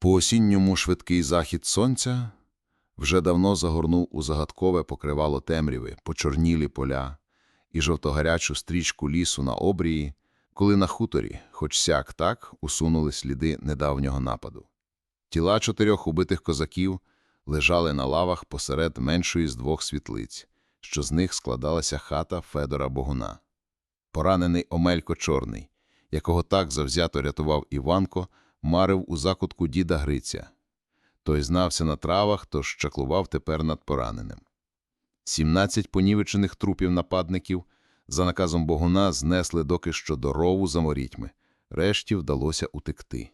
По осінньому швидкий захід сонця вже давно загорнув у загадкове покривало темряви, почорнілі поля і жовтогарячу стрічку лісу на обрії, коли на хуторі, хоч сяк так, усунули сліди недавнього нападу. Тіла чотирьох убитих козаків лежали на лавах посеред меншої з двох світлиць, що з них складалася хата Федора Богуна. Поранений Омелько Чорний, якого так завзято рятував Іванко, марив у закутку діда Гриця. Той знався на травах, тож чаклував тепер над пораненим. Сімнадцять понівечених трупів нападників за наказом Богуна знесли доки що до рову за морітьми. Решті вдалося утекти.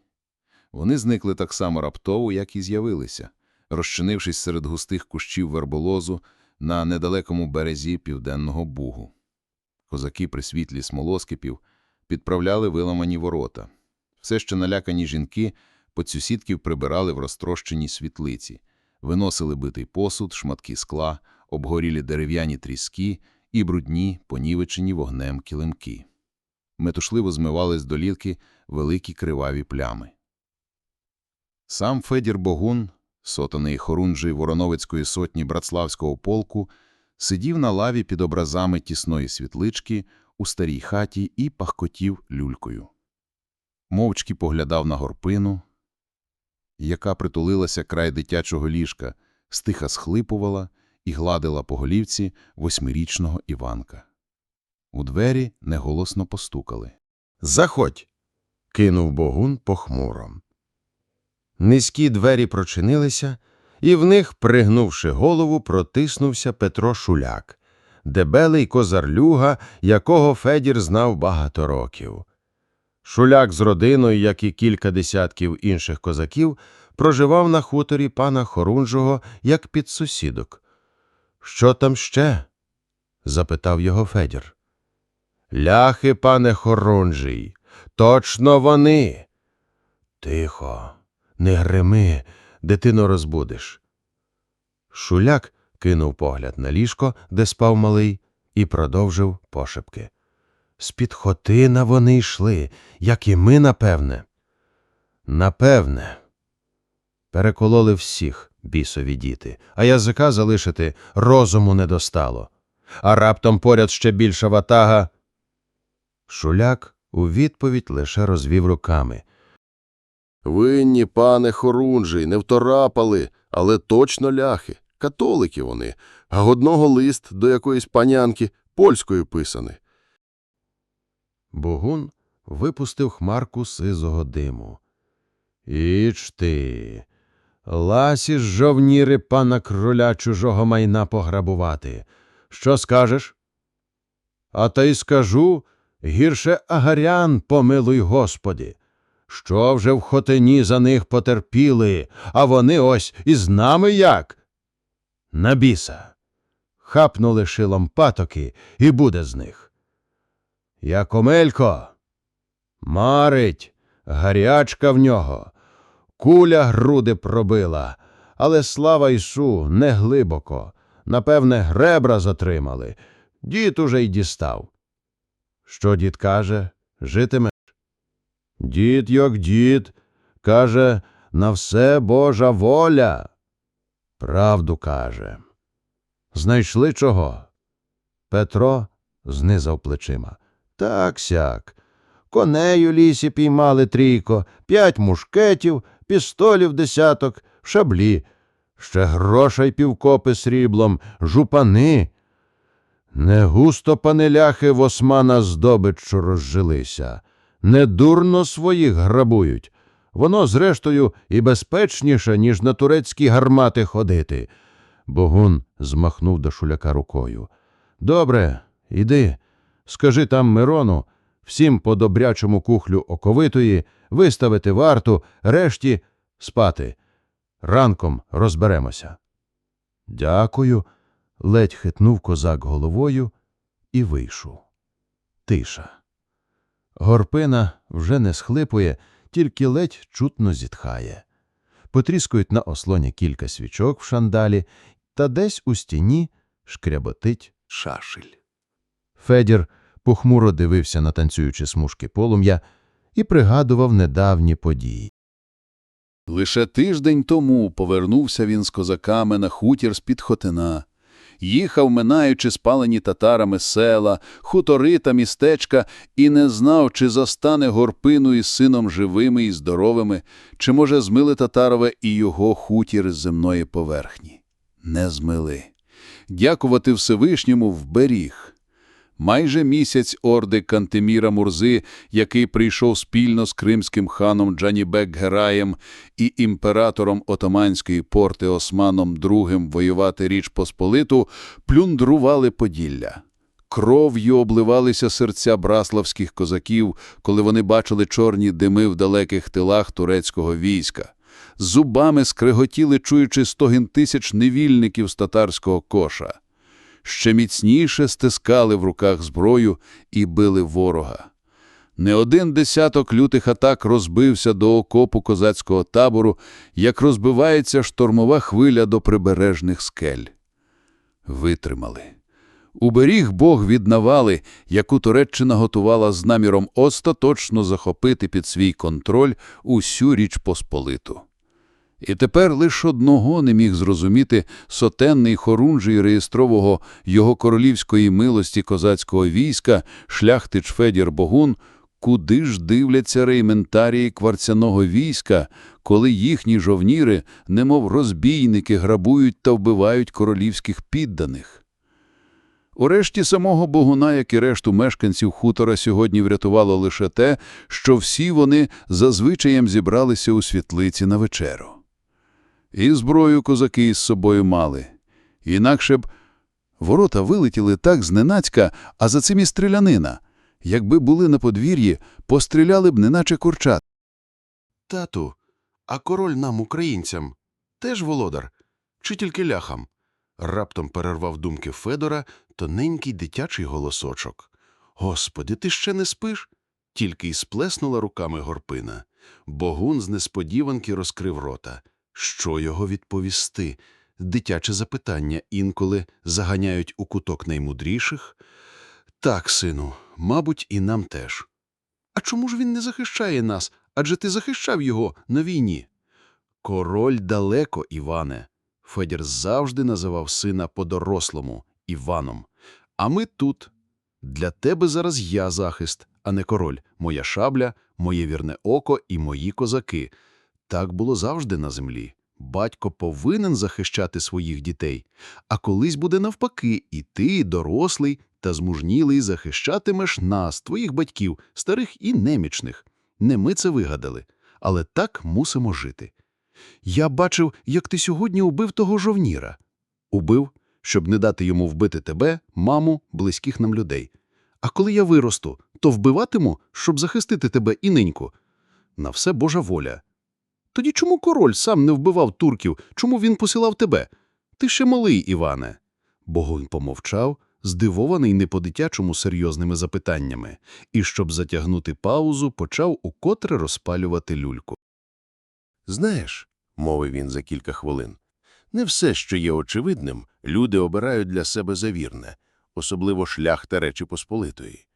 Вони зникли так само раптово, як і з'явилися, розчинившись серед густих кущів верболозу на недалекому березі Південного Бугу. Козаки при світлі смолоскипів підправляли виламані ворота. Все ще налякані жінки поцюсітків прибирали в розтрощеній світлиці, виносили битий посуд, шматки скла, обгорілі дерев'яні тріски і брудні, понівечені вогнем килимки. Метушливо змивали з долівки великі криваві плями. Сам Федір Богун, сотаний хорунжий Вороновицької сотні братславського полку, сидів на лаві під образами тісної світлички у старій хаті і пахкотів люлькою. Мовчки поглядав на горпину, яка притулилася край дитячого ліжка, стиха схлипувала і гладила по голівці восьмирічного Іванка. У двері неголосно постукали. Заходь, кинув Богун похмуро. Низькі двері прочинилися, і в них, пригнувши голову, протиснувся Петро Шуляк, дебелий козарлюга, якого Федір знав багато років. Шуляк з родиною, як і кілька десятків інших козаків, проживав на хуторі пана Хорунжого як підсусідок. Що там ще? запитав його Федір. Ляхи, пане Хорунжий, точно вони. Тихо, не грими, дитину розбудиш. Шуляк кинув погляд на ліжко, де спав малий, і продовжив пошепки. З-під хотина вони йшли, як і ми, напевне. Напевне. Перекололи всіх, бісові діти, а язика залишити розуму не достало. А раптом поряд ще більша ватага. Шуляк у відповідь лише розвів руками. Винні, пане Хорунжий, не вторапали, але точно ляхи. Католики вони, а одного лист до якоїсь панянки польською писаний. Богун випустив хмарку сизого диму. Іч ти, ласі ж жовніри пана кроля чужого майна пограбувати. Що скажеш? А та й скажу, гірше агарян, помилуй Господи. Що вже в хотині за них потерпіли, а вони ось із нами як? На біса. Хапнули шилом патоки, і буде з них. Якомелько. Марить, гарячка в нього. Куля груди пробила, але слава Ісу не глибоко. Напевне, гребра затримали. Дід уже й дістав. Що дід каже? Житиме? Дід, як дід, каже, на все Божа воля. Правду каже. Знайшли чого? Петро знизав плечима. Так сяк. Коней у лісі піймали трійко, п'ять мушкетів, пістолів десяток, шаблі, ще грошей півкопи сріблом, жупани. Не густо панеляхи в османа здобиччю розжилися. Недурно своїх грабують. Воно, зрештою, і безпечніше, ніж на турецькі гармати ходити. Богун змахнув до шуляка рукою. Добре, іди. Скажи там Мирону, всім по добрячому кухлю оковитої, виставити варту, решті спати. Ранком розберемося. Дякую. ледь хитнув козак головою і вийшов. Тиша. Горпина вже не схлипує, тільки ледь чутно зітхає. Потріскують на ослоні кілька свічок в шандалі, та десь у стіні шкряботить шашель. Федір похмуро дивився на танцюючі смужки полум'я і пригадував недавні події. Лише тиждень тому повернувся він з козаками на хутір з-під Хотина. Їхав, минаючи спалені татарами села, хутори та містечка, і не знав, чи застане горпину із сином живими і здоровими, чи може змили татарове і його хутір з земної поверхні. Не змили. Дякувати Всевишньому вберіг. Майже місяць орди Кантеміра Мурзи, який прийшов спільно з кримським ханом Джанібек Гераєм і імператором Отоманської порти Османом II воювати Річ Посполиту, плюндрували Поділля. Кров'ю обливалися серця браславських козаків, коли вони бачили чорні дими в далеких тилах турецького війська. Зубами скреготіли, чуючи стогін тисяч невільників з татарського коша ще міцніше стискали в руках зброю і били ворога. Не один десяток лютих атак розбився до окопу козацького табору, як розбивається штормова хвиля до прибережних скель. Витримали. Уберіг Бог від навали, яку Туреччина готувала з наміром остаточно захопити під свій контроль усю Річ Посполиту. І тепер лише одного не міг зрозуміти сотенний хорунжий реєстрового його королівської милості козацького війська шляхтич Федір Богун, куди ж дивляться рейментарії кварцяного війська, коли їхні жовніри, немов розбійники, грабують та вбивають королівських підданих. Урешті самого Богуна, як і решту мешканців хутора, сьогодні врятувало лише те, що всі вони зазвичаєм зібралися у світлиці на вечеру. І зброю козаки із собою мали. Інакше б ворота вилетіли так зненацька, а за цим і стрілянина. Якби були на подвір'ї, постріляли б неначе курчат. Тату, а король нам, українцям, теж володар? Чи тільки ляхам? Раптом перервав думки Федора тоненький дитячий голосочок. Господи, ти ще не спиш? Тільки й сплеснула руками горпина. Богун з несподіванки розкрив рота. Що його відповісти? Дитяче запитання інколи заганяють у куток наймудріших. Так, сину, мабуть, і нам теж. А чому ж він не захищає нас? Адже ти захищав його на війні. Король далеко, Іване. Федір завжди називав сина по-дорослому Іваном. А ми тут. Для тебе зараз я захист, а не король, моя шабля, моє вірне око і мої козаки. Так було завжди на землі. Батько повинен захищати своїх дітей, а колись буде навпаки, і ти, дорослий та змужнілий, захищатимеш нас, твоїх батьків, старих і немічних. Не ми це вигадали, але так мусимо жити. Я бачив, як ти сьогодні убив того жовніра. Убив, щоб не дати йому вбити тебе, маму, близьких нам людей. А коли я виросту, то вбиватиму, щоб захистити тебе і неньку. На все Божа воля. Тоді чому король сам не вбивав турків? Чому він посилав тебе? Ти ще малий, Іване. Богун помовчав, здивований не по-дитячому серйозними запитаннями, і, щоб затягнути паузу, почав укотре розпалювати люльку. Знаєш, мовив він за кілька хвилин, не все, що є очевидним, люди обирають для себе за вірне, особливо шлях та Речі Посполитої.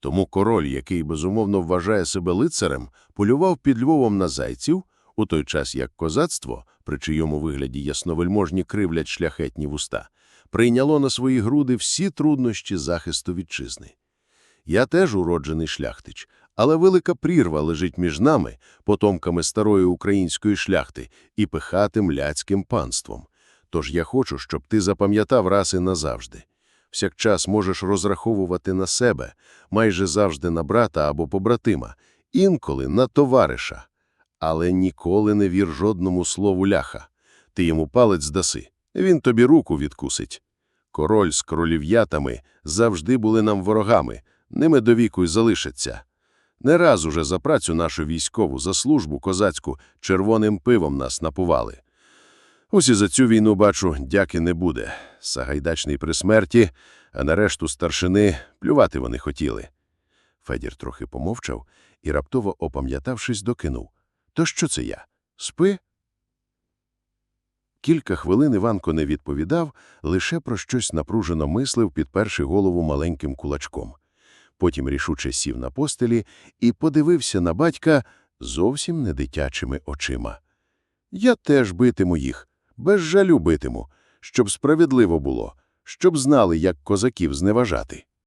Тому король, який безумовно вважає себе лицарем, полював під Львовом на зайців, у той час як козацтво, при чийому вигляді ясновельможні кривлять шляхетні вуста, прийняло на свої груди всі труднощі захисту вітчизни. Я теж уроджений шляхтич, але велика прірва лежить між нами, потомками старої української шляхти, і пихатим ляцьким панством. Тож я хочу, щоб ти запам'ятав раз і назавжди. Всякчас можеш розраховувати на себе, майже завжди на брата або побратима, інколи на товариша. Але ніколи не вір жодному слову ляха. Ти йому палець даси, він тобі руку відкусить. Король з королів'ятами завжди були нам ворогами, ними до віку й залишаться. Не раз уже за працю нашу військову, за службу козацьку червоним пивом нас напували. Ось і за цю війну, бачу, дяки не буде. Сагайдачний при смерті, а на решту старшини плювати вони хотіли. Федір трохи помовчав і, раптово опам'ятавшись, докинув. То що це я? Спи? Кілька хвилин Іванко не відповідав, лише про щось напружено мислив, підперши голову маленьким кулачком. Потім рішуче сів на постелі і подивився на батька зовсім не дитячими очима. Я теж битиму їх, без жалю битиму, щоб справедливо було, щоб знали, як козаків зневажати.